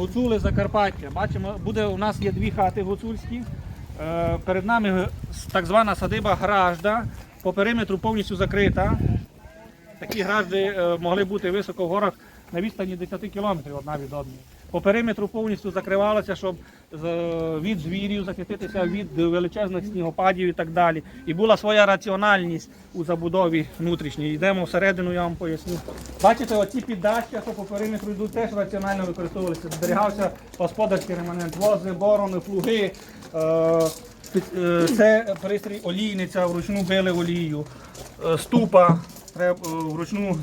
Гуцули Закарпаття. Бачимо, буде у нас є дві хати гуцульські. Е, Перед нами так звана садиба Гражда. По периметру повністю закрита. Такі гражди е, могли бути високо в горах на відстані 10 кілометрів одна від одної. По периметру повністю закривалося, щоб від звірів захиститися від величезних снігопадів і так далі. І була своя раціональність у забудові внутрішній. Йдемо всередину, я вам поясню. Бачите, оці піддаща, що по периметру йдуть, теж раціонально використовувалися. Зберігався господарський реманент, вози, борони, плуги. Е, е, Це пристрій олійниця, вручну били олію, Е, ступа, вручну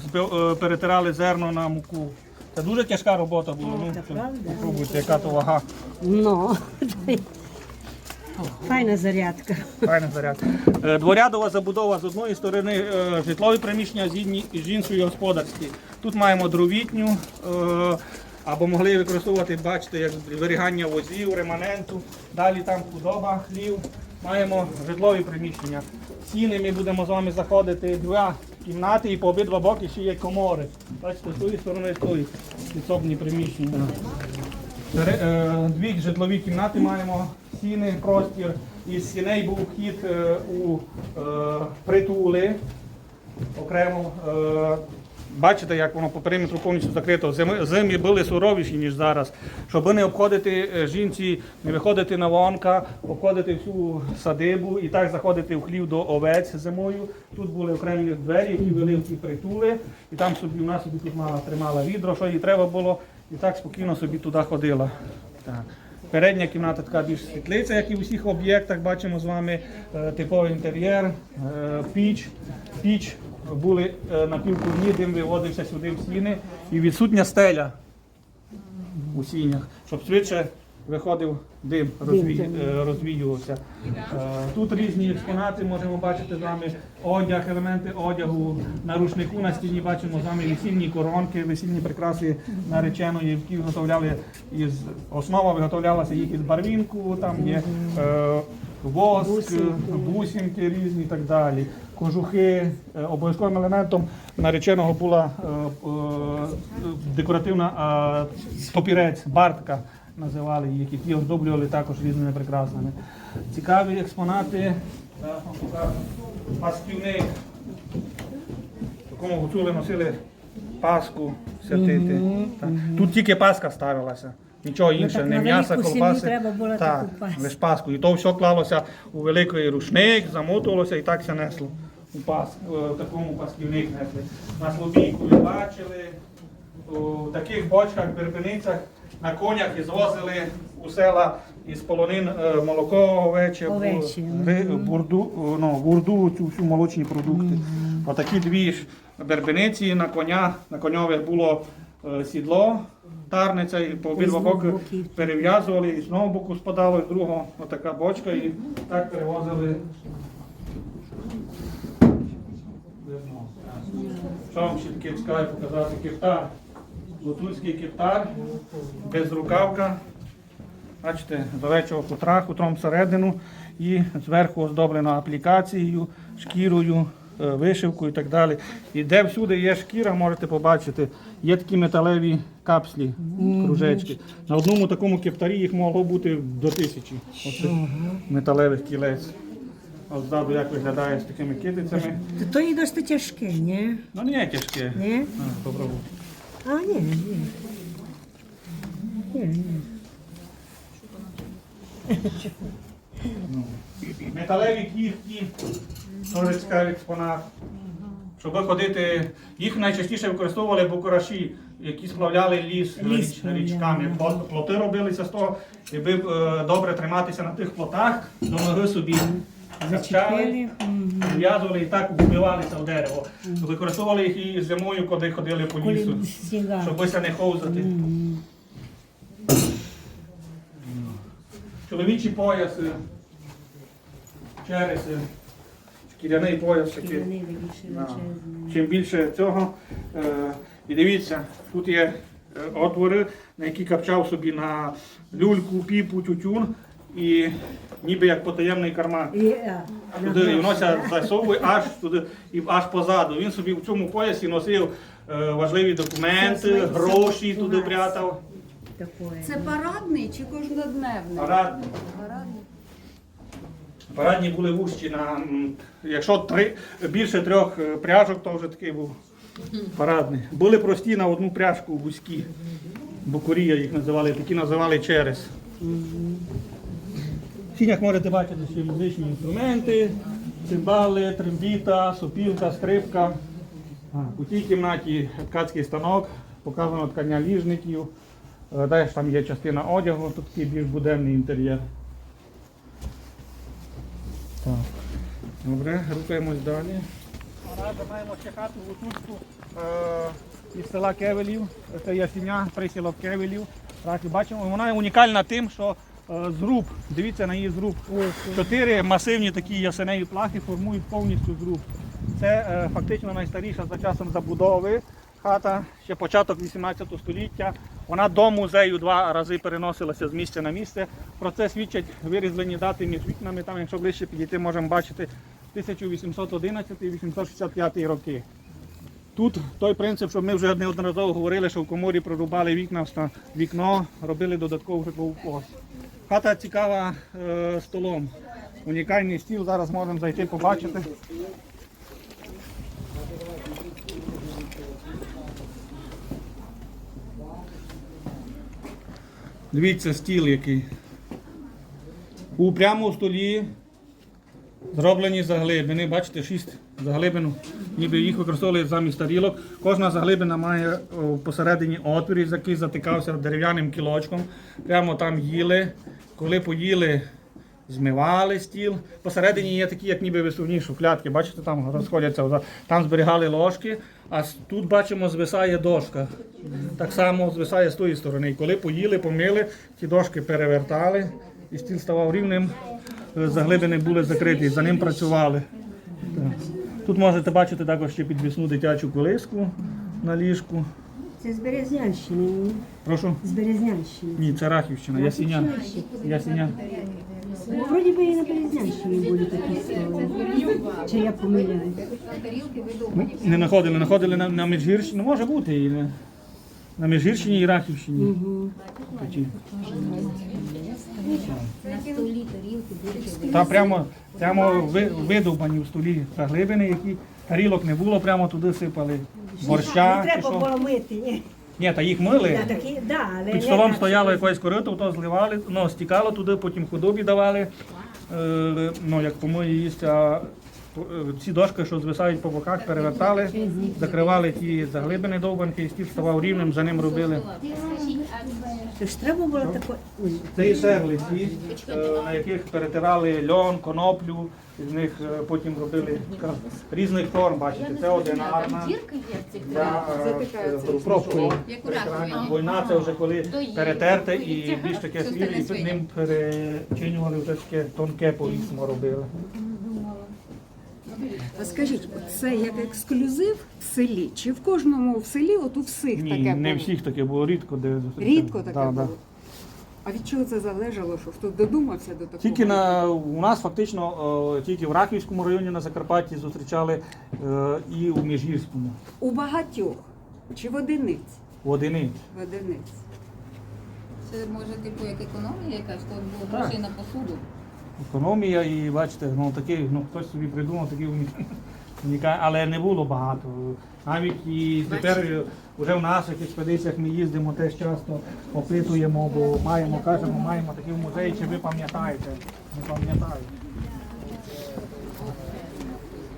перетирали зерно на муку. Це дуже тяжка робота була. Ну, це це- попробуйте, яка то вага. Ну, файна зарядка. Файний заряд. Е, Дворядова забудова з одної сторони е, житлові приміщення, з іншої господарські. Тут маємо дровітню, е, або могли використовувати, бачите, як зберігання возів, реманенту. Далі там худоба, хлів. Маємо житлові приміщення. Сіни ми будемо з вами заходити два кімнати і по обидва боки ще є комори. Бачите, з тої сторони, з тої підсобні приміщення. Е, Дві житлові кімнати маємо, сіни, простір. Із сіней був вхід е, у е, притули окремо. Бачите, як воно по периметру повністю закрито. Зимі були суровіші, ніж зараз. Щоб не обходити е, жінці, не виходити на вонка, обходити всю садибу і так заходити в хлів до овець зимою. Тут були окремі двері, які вели в ті притули, і там собі вона собі тут мала, тримала відро, що їй треба було, і так спокійно собі туди ходила. Так. Передня кімната така більш світлиця, як і в усіх об'єктах. Бачимо з вами е, типовий інтер'єр, е, піч. Піч були е, на півкурні, дим виводився сюди в стіни і відсутня стеля у сінях, щоб швидше виходив дим, розвій, е, розвіювався. Е, Тут різні експонати можемо бачити з вами одяг, елементи одягу. На рушнику на стіні бачимо з вами весільні коронки, весільні прикраси нареченої, які виготовляли із основа виготовлялася їх із барвінку, там є е, воск, бусинки різні і так далі. Кожухи Е, обов'язковим елементом нареченого була е, е, декоративна папірець, бартка називали їх, які оздоблювали також різними прикрасами. Цікаві експонати. Зараз вам покажу. Пасківник. В якому гуцули носили паску святити. Так. Тут тільки паска ставилася. Нічого іншого, так не м'яса, колбаси. так, лише паску. І то все клалося у великий рушник, замотувалося і так все несло. У пас, е, такому пасківник несли. На слобійку ви бачили, у таких бочках, бербеницях, на конях і звозили у села із полонин е, молоко, овече, бурду, ну, бурду, цю всю молочні продукти. Отакі дві ж бербениці на коня, на коньових було е, сідло, тарниця, і по обидва боки перев'язували, і з одного боку спадало, з другого отака бочка, і так перевозили. Вам ще таке цікаве показати? Кептар. Гуцульський кептар, без рукавка. Бачите, з овечого хутра, хутром всередину і зверху оздоблено аплікацією, шкірою, е, вишивкою і так далі. І де всюди є шкіра, можете побачити, є такі металеві капслі, кружечки. На одному такому кептарі їх могло бути до тисячі оцих металевих кілець. Ось ззаду як виглядає з такими китицями. То, то і досить тяжке, ні? Ну не тяжке. Ні? А, попробуй. А, ні, ні. Ні, ні. Металеві кіхті, теж цікавий експонат. Щоб ходити, їх найчастіше використовували букураші, які сплавляли ліс, Ліс річ- річками. Плоти робилися з того, якби е, добре триматися на тих плотах, до ноги собі Зачепили. Мгм. зв'язували і так вбивалися в дерево. Використовували їх і зимою, коли ходили по лісу, щоб не ковзати. Мгм. Чоловічі пояси, череси, шкіряний пояс такий. Чим більше цього, е, і дивіться, тут є е, отвори, на які капчав собі на люльку, піпу, тютюн, і ніби як потаємний карман. І, Туди і воно засовує аж туди і аж позаду. Він собі в цьому поясі носив е, важливі документи, Це гроші це туди прятав. Це парадний чи кожнодневний? Парадні. Парадний. Парадні були вущі на м, якщо три, більше трьох е, пряжок, то вже такий був парадний. Були прості на одну пряжку вузькі. Букурія їх називали, такі називали через. В сінях можете бачити ще музичні інструменти, цимбали, трембіта, сопілка, скрипка. У тій кімнаті ткацький станок, показано ткання ліжників. Е, Далі там є частина одягу, тут такий більш буденний інтер'єр. Так. Добре, рухаємось далі. Разом маємо ще хату гутульську е, із села Кевелів. Це ясіня, присілок Кевелів. Так, бачимо, вона унікальна тим, що зруб, дивіться на її зруб. Чотири масивні такі ясеневі плахи формують повністю зруб. Це е, фактично найстаріша за часом забудови хата, ще початок 18 століття. Вона до музею два рази переносилася з місця на місце. Про це свідчать вирізблені дати між вікнами. Там, якщо ближче підійти, можемо бачити 1811 і 865 роки. Тут той принцип, що ми вже неодноразово говорили, що в коморі прорубали вікна, вікно, робили додаткову житлову площу. Хата цікава е, столом. Унікальний стіл, зараз можемо зайти побачити. Дивіться стіл який. У прямо у столі зроблені заглибини. Бачите, шість заглибин, ніби їх використовували замість тарілок. Кожна заглибина має посередині отвір, який затикався дерев'яним кілочком. Прямо там їли. Коли поїли, змивали стіл. Посередині є такі, як ніби висувні шуфлятки. Бачите, там розходяться. Там зберігали ложки, а тут бачимо, звисає дошка. Так само звисає з тої сторони. Коли поїли, помили, ті дошки перевертали, і стіл ставав рівним, е, заглибини були закриті, за ним працювали. Тут можете бачити також ще підвісну дитячу колиску на ліжку. Це з Березнянщини. ні? Прошу. З Березнянщини. Ні, це Рахівщина, Ясіня. Ясіня. Ну, Вроді би і на Березнянщині були такі столи. Чи я помиляюсь? Ну, не знаходили, знаходили на, на Міжгірщині. Ну, може бути і на, на Міжгірщині і Рахівщині. Угу. Такі. Та прямо, прямо ви- видовбані в столі заглибини, які тарілок не було, прямо туди сипали борща. Не чи треба що. було мити, ні. Ні, та їх мили. Да, такі, да, але Під не столом так. стояло якесь корито, то зливали, ну, стікало туди, потім худобі давали, е, ну, як помої їсти, а ці дошки, що звисають по боках, перевертали, закривали ті заглибини довбанки, і стіл ставав рівним, за ним робили. Треба було. Це і серли ті, е, на яких перетирали льон, коноплю, з них е, потім робили різних форм, бачите, це одинарна. Ця е, пробкою. Війна це вже коли перетерте і більш таке свіже, і під ним перечинювали вже таке тонке повісмо робили. А скажіть, це як ексклюзив в селі? Чи в кожному в селі, от у всіх Ні, таке не було? всіх таке було, рідко де. Рідко таке Да, да. було? А від чого це залежало, що хтось додумався до такого? Тільки на у нас фактично тільки в Рахівському районі на Закарпатті зустрічали е, і у Міжгірському У багатьох чи в одиниць? в одиниць. В одиниць. Це може типу як економія якась, то було грошей на посуду. Економія і бачите, ну такий, ну хтось собі придумав такий унікальний. Але не було багато. Навіть і тепер вже в наших експедиціях ми їздимо теж часто опитуємо, бо маємо, кажемо, маємо такий музей, чи ви пам'ятаєте? Не пам'ятаю.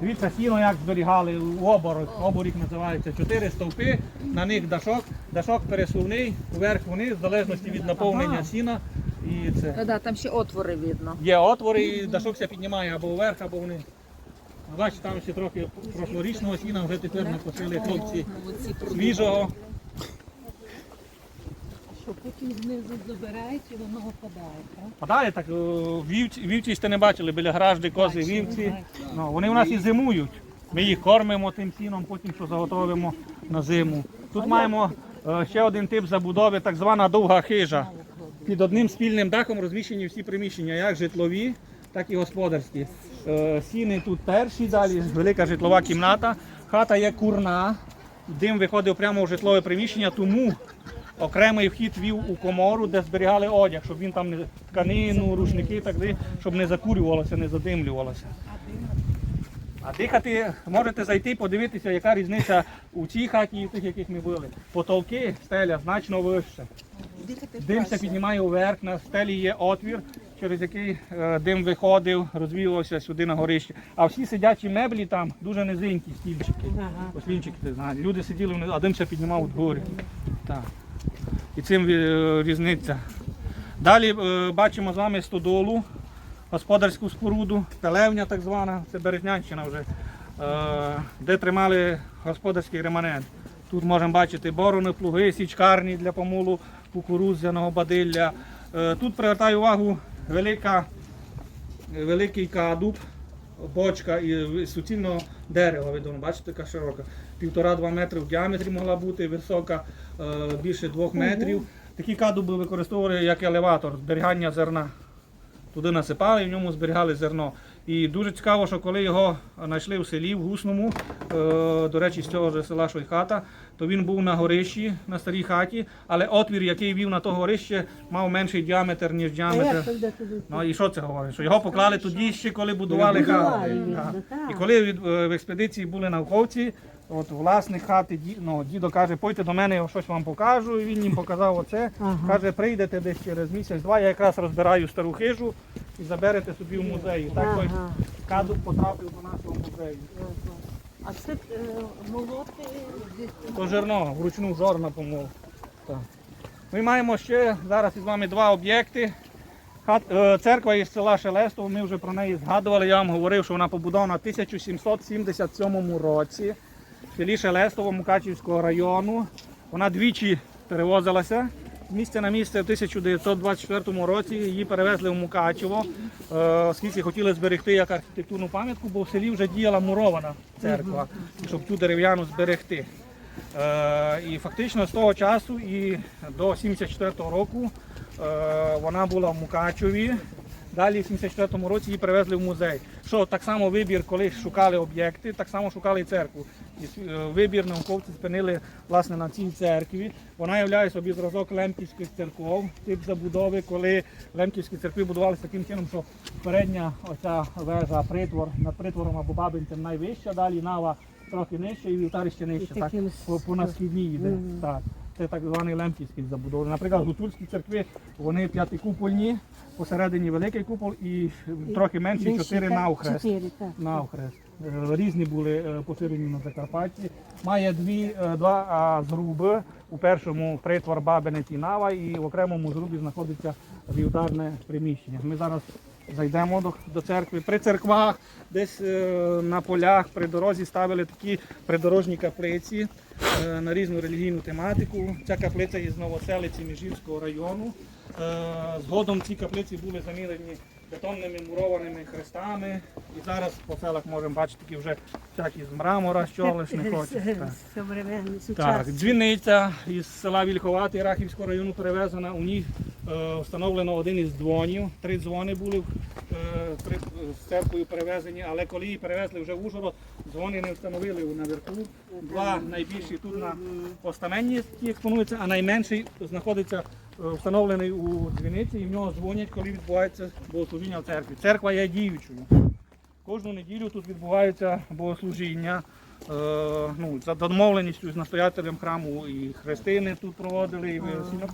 Дивіться, сіно як зберігали у оборок. Оборік називається чотири стовпи, на них дашок. Дашок пересувний, вверх вниз, в залежності від наповнення сіна. І це. Да, там ще отвори видно. Є отвори, і дашок піднімає або вверх, або вниз. А Бачите, там ще трохи прошлорічного сіна, вже тепер накосили хлопці свіжого. Що потім знизу забирають і воно опадає, так? Падає так, о, вівці, вівці сте не бачили, біля гражди, кози, вівці. Ну, вони у нас і зимують. Ми їх кормимо тим сіном, потім що заготовимо на зиму. Тут маємо е, ще один тип забудови, так звана довга хижа. Під одним спільним дахом розміщені всі приміщення, як житлові, так і господарські. Е, Сіни тут перші, далі велика житлова кімната. Хата є курна. Дим виходив прямо в житлове приміщення, тому окремий вхід вів у комору, де зберігали одяг, щоб він там не тканину, рушники так далі, щоб не закурювалося, не задимлювалося. А дихати можете зайти, подивитися, яка різниця у цій хаті і в тих, яких ми були. Потолки, стеля значно вище. Дим се піднімає вверх, на стелі є отвір, через який е, дим виходив, розвіювався сюди на горище. А всі сидячі меблі там дуже низенькі, стільчики. Ослінчики, ти знаєш. Люди сиділи, а дим се піднімав вгорі. Так. І цим е, різниця. Далі е, бачимо з вами стодолу, господарську споруду, пелевня так звана, це Березнянщина вже, де тримали господарський реманент. Тут можемо бачити борони, плуги, січкарні для помолу кукурудзяного бадилля. Е, Тут привертає увагу велика, великий кадуб, бочка і суцільного дерева видно. Бачите, яка широка. Півтора-два метри в діаметрі могла бути, висока е, більше двох метрів. Такі кадуби використовували як елеватор зберігання зерна. Туди насипали і в ньому зберігали зерно. І дуже цікаво, що коли його знайшли в селі, в Гусному, е, до речі, з цього ж села Шойхата, то він був на горищі, на старій хаті, але отвір, який вів на то горище, мав менший діаметр, ніж діаметр. Ну і що це говорить? Що його поклали тоді ще, коли будували хату. І коли е, в експедиції були науковці, от власник хати, ді- ну, дідо каже, пойте до мене, я щось вам покажу. І він їм показав оце. Каже, прийдете десь через місяць-два, я якраз розбираю стару хижу і заберете собі в музей. І так той кадуб потрапив до нашого музею. А це е, молоти То жирно, вручну жорна помов. Так. Ми маємо ще зараз із вами два об'єкти. Е, церква із села Шелестово, ми вже про неї згадували. Я вам говорив, що вона побудована в 1777 році в селі Шелестово Мукачівського району. Вона двічі перевозилася з місця на місце в 1924 році. Її перевезли в Мукачево, е, оскільки хотіли зберегти як архітектурну пам'ятку, бо в селі вже діяла мурована церква, щоб цю дерев'яну зберегти. Е, І фактично з того часу і до 74-го року е, вона була в Мукачеві. Далі в 74-му році її привезли в музей. Що так само вибір, коли шукали об'єкти, так само шукали і церкву. І е, вибір науковці спинили власне на цій церкві. Вона являє собі зразок лемківських церков, тип забудови, коли лемківські церкви будувалися таким чином, що передня оця вежа, притвор над притвором або бабинцем найвища, далі нава трохи нижче і вівтар ще нижче. Так, таким по, по східній йде. Так. Це так званий лемківський забудови. Наприклад, гуцульські церкви вони п'ятикупольні, посередині великий купол і трохи менші чотири навхрест. Навхрест. Е, Різні були е, поширені на Закарпатті. Має дві, е, два зруби. У першому притвор бабинець і нава, і в окремому зрубі знаходиться вівтарне приміщення. Ми зараз зайдемо до, до церкви. При церквах, десь е, на полях, при дорозі ставили такі придорожні каплиці е, на різну релігійну тематику. Ця каплиця із Новоселиці Міжгірського району. Е, Згодом ці каплиці були замірені бетонними мурованими хрестами. І зараз по селах можемо бачити такі вже всякі з мрамора, щолишних хочуть. Так. Современний, Так, дзвіниця із села Вільховати Рахівського району перевезена. У ній встановлено один із дзвонів. Три дзвони були е, з церквою перевезені, але коли її перевезли вже в Ужгород, дзвони не встановили наверху. Два найбільші тут на постаменні ті експонуються, а найменший знаходиться е, встановлений у дзвіниці і в нього дзвонять, коли відбувається богослужіння в церкві. Церква є діючою. Кожну неділю тут відбуваються богослужіння. Е, ну, за домовленістю з настоятелем храму і хрестини тут проводили. І.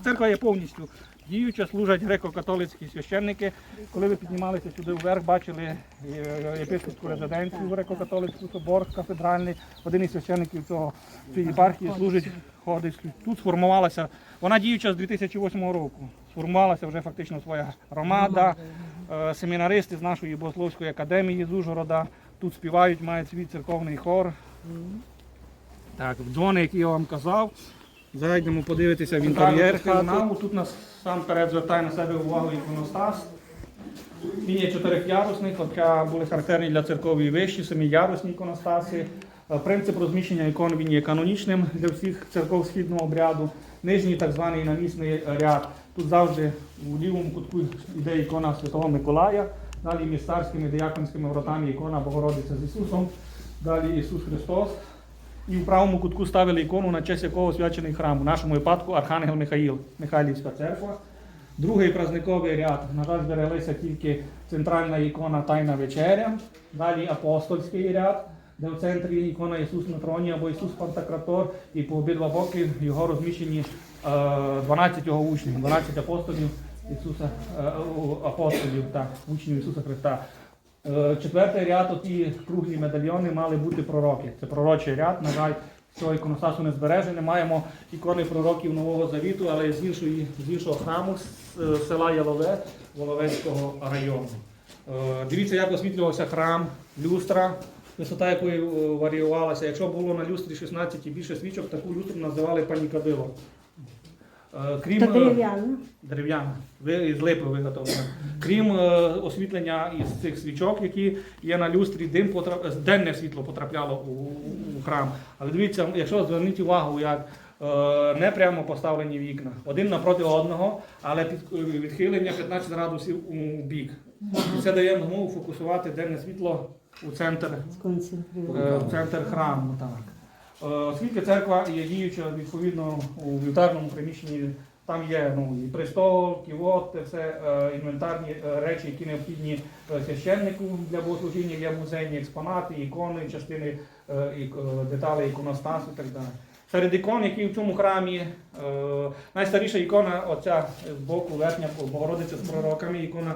Церква є повністю діюча, служать греко-католицькі священники. Коли ви піднімалися сюди вверх, бачили е, єпископську резиденцію греко-католицьку собор кафедральний. Один із священників цього цієї єпархії служить, ходить. Тут сформувалася, вона діюча з 2008 року. Сформувалася вже фактично своя громада. Е, Семінаристи з нашої богословської академії з Ужгорода тут співають, мають свій церковний хор. Так, дзвони, які я вам казав. Зайдемо подивитися в інтер'єр. Тут нас сам перед звертає на себе увагу іконостас. Він є чотирьохярусний, хоча були характерні для церкової вищі, семиярусні іконостаси. Е, Принцип розміщення ікон він є канонічним для всіх церков східного обряду. Нижній так званий навісний ряд. Тут завжди у лівому кутку йде ікона Святого Миколая. Далі між царськими дияконськими вратами ікона Богородиця з Ісусом. Далі Ісус Христос. І в правому кутку ставили ікону, на честь якого свячений храм. У нашому випадку Архангел Михаїл, Михайлівська церква. Другий празниковий ряд, на жаль, збереглися тільки центральна ікона Тайна вечеря, далі апостольський ряд, де в центрі ікона Ісус на троні або Ісус Пантократор, і по обидва боки його розміщені е, 12 його учнів, 12 апостолів Ісуса, апостолів, так, учнів Ісуса Христа. Е, Четвертий ряд, оті круглі медальйони мали бути пророки. Це пророчий ряд. На жаль, цього іконостасу не збережений. Маємо ікони пророків Нового Завіту, але з, іншої, з іншого храму, з е, села Ялове, Воловецького району. Е, Дивіться, як освітлювався храм, люстра, висота якої варіювалася. Якщо було на люстрі 16 і більше свічок, таку люстру називали панікадило. Е, Крім, Та е, дерев'яна. дерев'яна, з липи виготовлена. Крім е, освітлення із цих свічок, які є на люстрі, дим потрап... денне світло потрапляло у, у храм. Але дивіться, якщо зверніть увагу, як не прямо поставлені вікна, один напроти одного, але під відхилення 15 градусів у бік. Це дає змогу фокусувати денне світло у центр в центр храму. Так. Е, Оскільки церква є діюча відповідно у вівтарному приміщенні, там є ну, і престол, ківот, все е, інвентарні е, речі, які необхідні священнику для богослужіння, є музейні експонати, ікони, частини деталей іконостасу і так далі. Серед ікон, які в цьому храмі, найстаріша ікона, оця з боку верхня Богородиця з пророками, ікона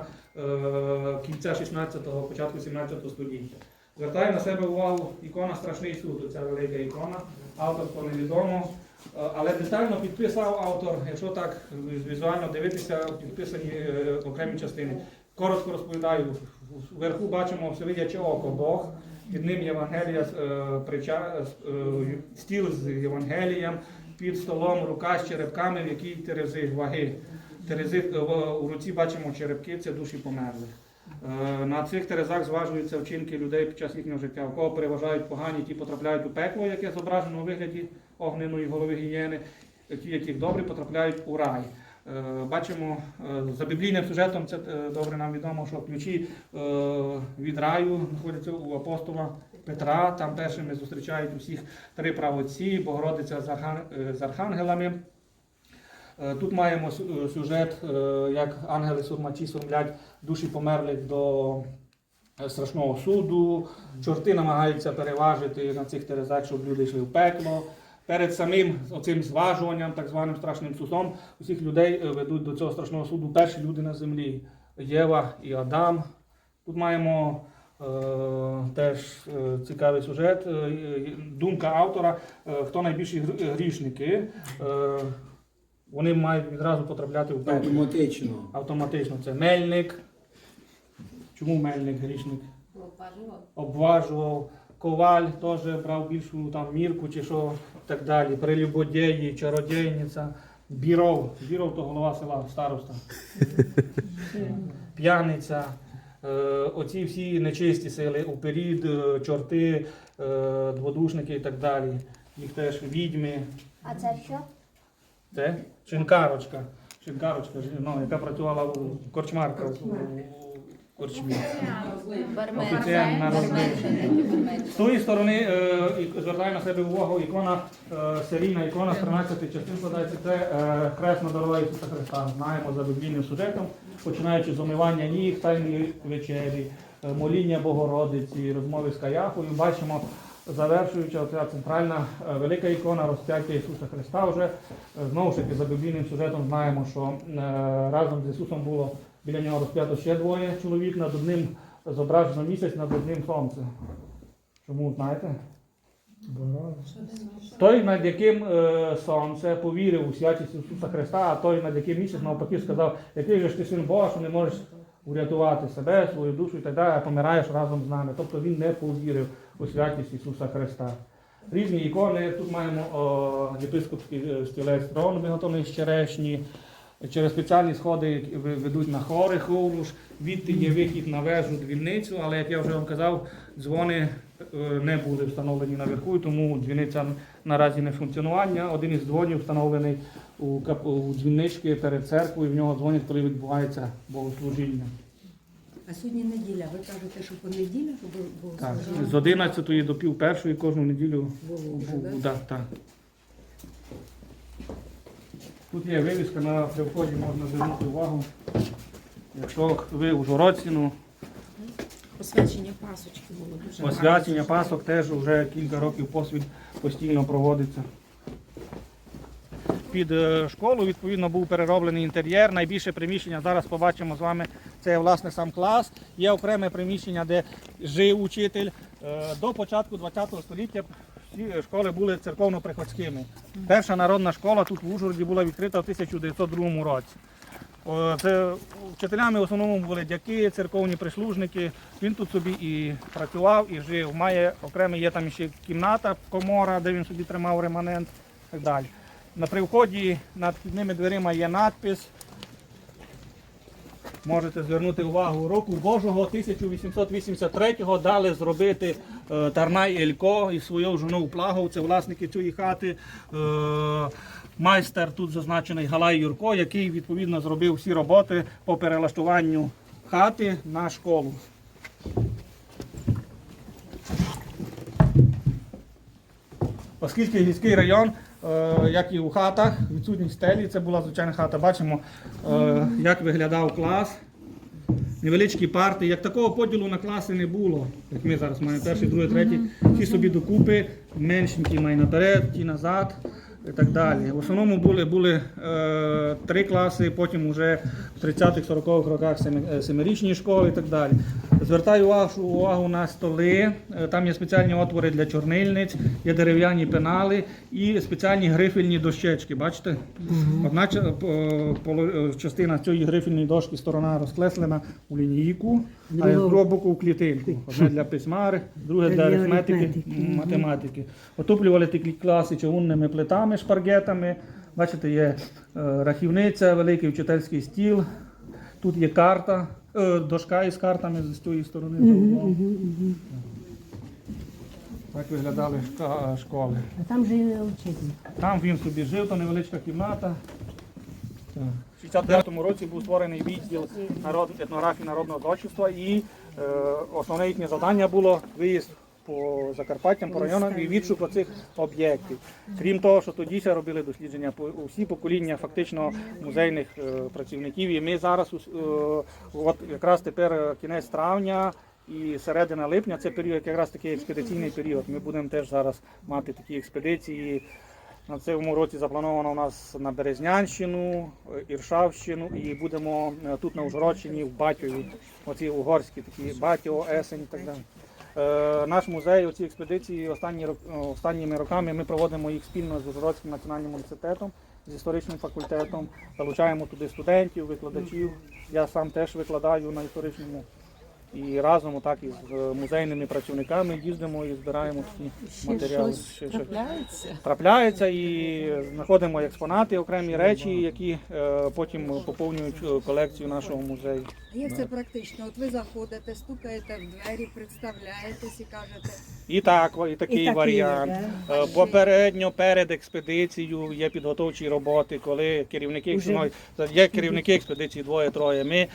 кінця 16-го, початку 17 століття. Звертає на себе увагу ікона Страшний суд, ця велика ікона. Авторство невідомо. Е, Але детально підписав автор, якщо так візуально дивитися, підписані е, окремі частини. Коротко розповідаю, вверху бачимо всевидяче око Бог, під ним Євангелія, е, стіл з Євангелієм, під столом рука з черепками, в якій терези ваги. Терези у руці бачимо черепки, це душі померлих. Е, На цих терезах зважуються вчинки людей під час їхнього життя. У кого переважають погані, ті потрапляють у пекло, яке зображено у вигляді огненої голови гієни, ті, яких добрі, потрапляють у рай. Е, Бачимо е, за біблійним сюжетом, це е, добре нам відомо, що ключі е, від раю знаходяться у апостола Петра. Там першими зустрічають усіх три правоці, Богородиця е, з архангелами. Е, Тут маємо е, сюжет, е, як ангели сурмачі сурмлять душі померлих до страшного суду. Чорти намагаються переважити на цих терезах, щоб люди йшли в пекло. Перед самим оцим зважуванням, так званим страшним судом, усіх людей ведуть до цього страшного суду перші люди на землі Єва і Адам. Тут маємо е, теж е, цікавий сюжет. Е, думка автора, е, хто найбільші грішники. Е, вони мають відразу потрапляти в пекло. Автоматично. Автоматично це мельник. Чому мельник грішник? Обважував. Обважував. Коваль теж брав більшу там мірку чи що так далі. Прелюбодєї, чародійниця. Біров. Біров то голова села, староста. П'яниця. Е, оці всі нечисті сили, уперід, е, чорти, е, дводушники і так далі. Їх теж відьми. А це що? Це шинкарочка. Шинкарочка, ну, яка працювала у корчмарка у, корчмі. Офіціальна Бармен. З тої сторони е, звертає на себе увагу ікона, е, серійна ікона з 13 частин складається. Це е, хресна дорога Ісуса Христа. Знаємо за біблійним сюжетом, починаючи з омивання ніг, тайної вечері, е, моління Богородиці, розмови з Каяфою. Бачимо, завершуючи оця центральна е, велика ікона розп'яття Ісуса Христа. Вже е, знову ж таки за біблійним сюжетом знаємо, що е, разом з Ісусом було біля нього розп'ято ще двоє чоловік, над одним зображено місяць, над одним сонце. Чому знаєте? Той, над яким е, сонце повірив у святість Ісуса Христа, а той, над яким місяць навпаки сказав, який же ж ти син Бога, що не можеш урятувати себе, свою душу і так далі, а помираєш разом з нами. Тобто він не повірив у святість Ісуса Христа. Різні ікони. Тут маємо о, єпископський е, стілець трон, виготовлений з черешні. Через спеціальні сходи ведуть на хори ховруш, відти є вихід на вежу дзвіницю, але як я вже вам казав, дзвони е, не були встановлені наверху, тому дзвіниця наразі не функціонування. Один із дзвонів встановлений у, дзвінички перед церквою, в нього дзвонять, коли відбувається богослужіння. А сьогодні неділя. Ви кажете, що понеділок було Так, з 11 до пів першої кожну неділю Було вже, да? да, так. Тут є вивіска на при вході, можна звернути увагу. Якщо ви у ну, Освячення пасочки було дуже освячення гарно. пасок теж вже кілька років поспіль постійно проводиться. Під е, школу відповідно був перероблений інтер'єр. Найбільше приміщення зараз побачимо з вами. Це власне сам клас. Є окреме приміщення, де жив учитель. Е, До початку ХХ століття всі школи були церковно-приходськими. Перша народна школа тут в Ужгороді була відкрита в 1902 році. Це вчителями в основному були дяки, церковні прислужники. Він тут собі і працював, і жив. Має окремий є там ще кімната, комора, де він собі тримав реманент так далі. На при вході над вхідними дверима є надпис. Можете звернути увагу, року Божого 1883-го дали зробити е, Тарнай Елько і свою жону Плагов, це власники цієї хати. Е, майстер тут зазначений Галай Юрко, який відповідно зробив всі роботи по перелаштуванню хати на школу. Оскільки гірський район, як і у хатах, відсутні стелі, це була звичайна хата. Бачимо, е, як виглядав клас. Невеличкі парти. Як такого поділу на класи не було. Як ми зараз маємо перший, другий, третій. Ті собі докупи, меншенькі май наперед, ті назад і так далі. В основному були, були е, три класи, потім вже в 30-х, 40-х роках е, семирічні школи і так далі. Звертаю вашу увагу на столи. Е, Там є спеціальні отвори для чорнильниць, є дерев'яні пенали і спеціальні грифельні дощечки. Бачите? Одна е, частина цієї грифельної дошки сторона розкреслена у лінійку, а з другого боку в клітинку. Одне для письма, друге для арифметики. математики. Отоплювали такі класи чавунними плитами, шпаргетами. Бачите, є е, рахівниця, великий вчительський стіл. Тут є карта, е, дошка із картами з тієї сторони. за углом. Так виглядали школи. А там же вчитель. Там він собі жив, то невеличка кімната. Так. У 69 році був створений відділ народ, етнографії народного зодчества і е, основне їхнє завдання було виїзд по Закарпаттям, по районам і відшук оцих об'єктів. Крім того, що тоді ще робили дослідження усі покоління фактично музейних е, працівників. І ми зараз е, от якраз тепер е, кінець травня. І середина липня це період, якраз такий експедиційний період. Ми будемо теж зараз мати такі експедиції. На цьому році заплановано у нас на Березнянщину, Іршавщину і будемо тут на Ужгородщині в Батьові, оці угорські такі Батьо, Есень і так далі. Е, Наш музей, оці експедиції останні, останніми роками ми проводимо їх спільно з Ужгородським національним університетом, з історичним факультетом, залучаємо туди студентів, викладачів. Я сам теж викладаю на історичному. І разом так із е, музейними працівниками їздимо і збираємо такі матеріали. Ще- ще- трапляється і знаходимо експонати, окремі речі, які е, потім поповнюють е, колекцію нашого музею. Як це практично? От ви заходите, стукаєте в двері, представляєтесь і кажете, І так, і такий І такий, варіант. да. Е, Попередньо перед експедицією є підготовчі роботи, коли керівники Уже. є керівники експедиції двоє-троє. Ми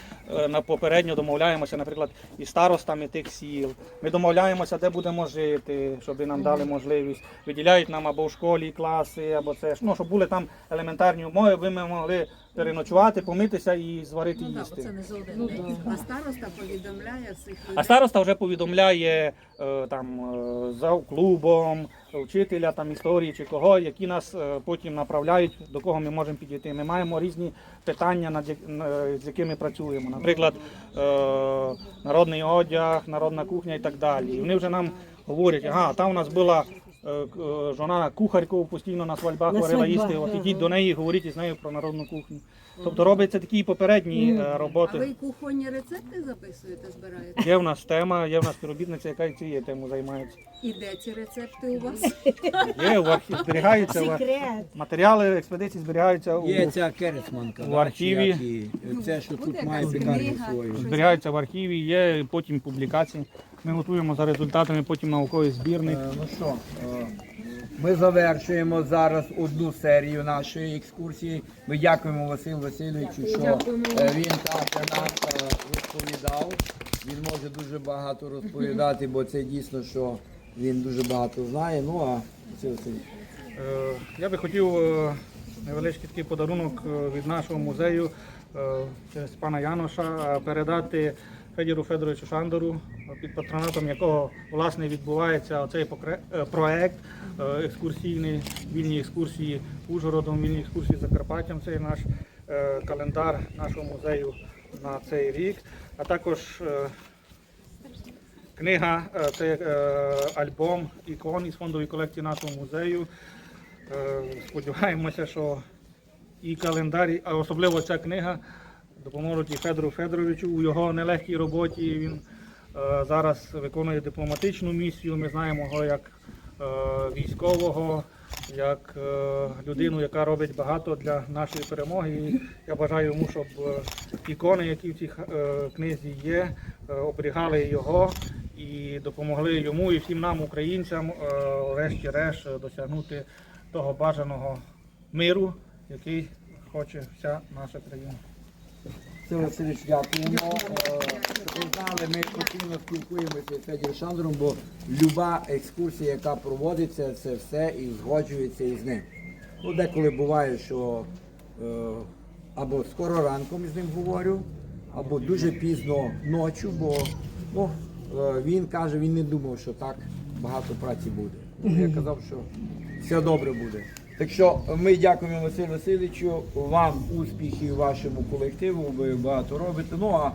на попередньо домовляємося, наприклад, із старостами тих сіл. Ми домовляємося, де будемо жити, щоб нам дали можливість. Виділяють нам або в школі класи, або це ж, ну, щоб були там елементарні умови, аби ми могли переночувати, помитися і зварити Ну так, їсти. це не за один ну, день. а староста повідомляє всіх людей. А староста вже повідомляє е, там е, за клубом, вчителя там історії чи кого, які нас е, потім направляють, до кого ми можемо підійти. Ми маємо різні питання, над як- на- з якими працюємо. Наприклад, е, народний одяг, народна кухня і так далі. І вони вже нам говорять, ага, там у нас була. Е, е, Жона кухарькова постійно на свадьбах варила їсти. От ідіть до неї, говоріть із нею про народну кухню. Тобто робляться такі попередні е, А роботи. ви кухонні рецепти записуєте, збираєте? Є в нас тема, є в нас співробітниця, яка і цією темою займається. І де ці рецепти у вас? Є в архів зберігаються в- матеріали експедиції зберігаються у Є ця керецманка. в архіві. Це, що тут має свою. зберігаються в архіві, є потім публікації. Ми готуємо за результатами потім науковий збірник. Е, Ну що, е, ми завершуємо зараз одну серію нашої екскурсії. Ми дякуємо Василю Васильовичу, що е, він так нам е, розповідав. Він може дуже багато розповідати, бо це дійсно, що він дуже багато знає. Ну а Василь Васильович. Е, Я би хотів невеличкий такий подарунок від нашого музею через пана Яноша передати Федіру Федоровичу Шандору, під патронатом якого власне відбувається оцей е, проект е, екскурсійний, вільні екскурсії Ужгородом, вільні екскурсії Закарпаттям. Це наш е, календар нашого музею на цей рік. А також Книга це альбом ікон із фондової колекції нашого музею. Сподіваємося, що і календар, а особливо ця книга допоможуть і Федору Федоровичу у його нелегкій роботі. Він е, зараз виконує дипломатичну місію. Ми знаємо його як е, військового, як е, людину, яка робить багато для нашої перемоги. Я бажаю йому, щоб е, ікони, які в цій е, книзі є, е, оберігали його і допомогли йому і всім нам, українцям, е, врешті-решт е, досягнути того бажаного миру, який хоче вся наша країна. Василь Васильович, дякуємо. Е, Ви знали, ми постійно спілкуємося з Федіром Шандором, бо люба екскурсія, яка проводиться, це все і згоджується із ним. Ну, деколи буває, що е, або скоро ранком з ним говорю, або дуже пізно ночі, бо ну, е, він каже, він не думав, що так багато праці буде. Ну, Я казав, що все добре буде. Так що ми дякуємо Василю Васильовичу, вам успіхів вашому колективу, ви багато робите. Ну а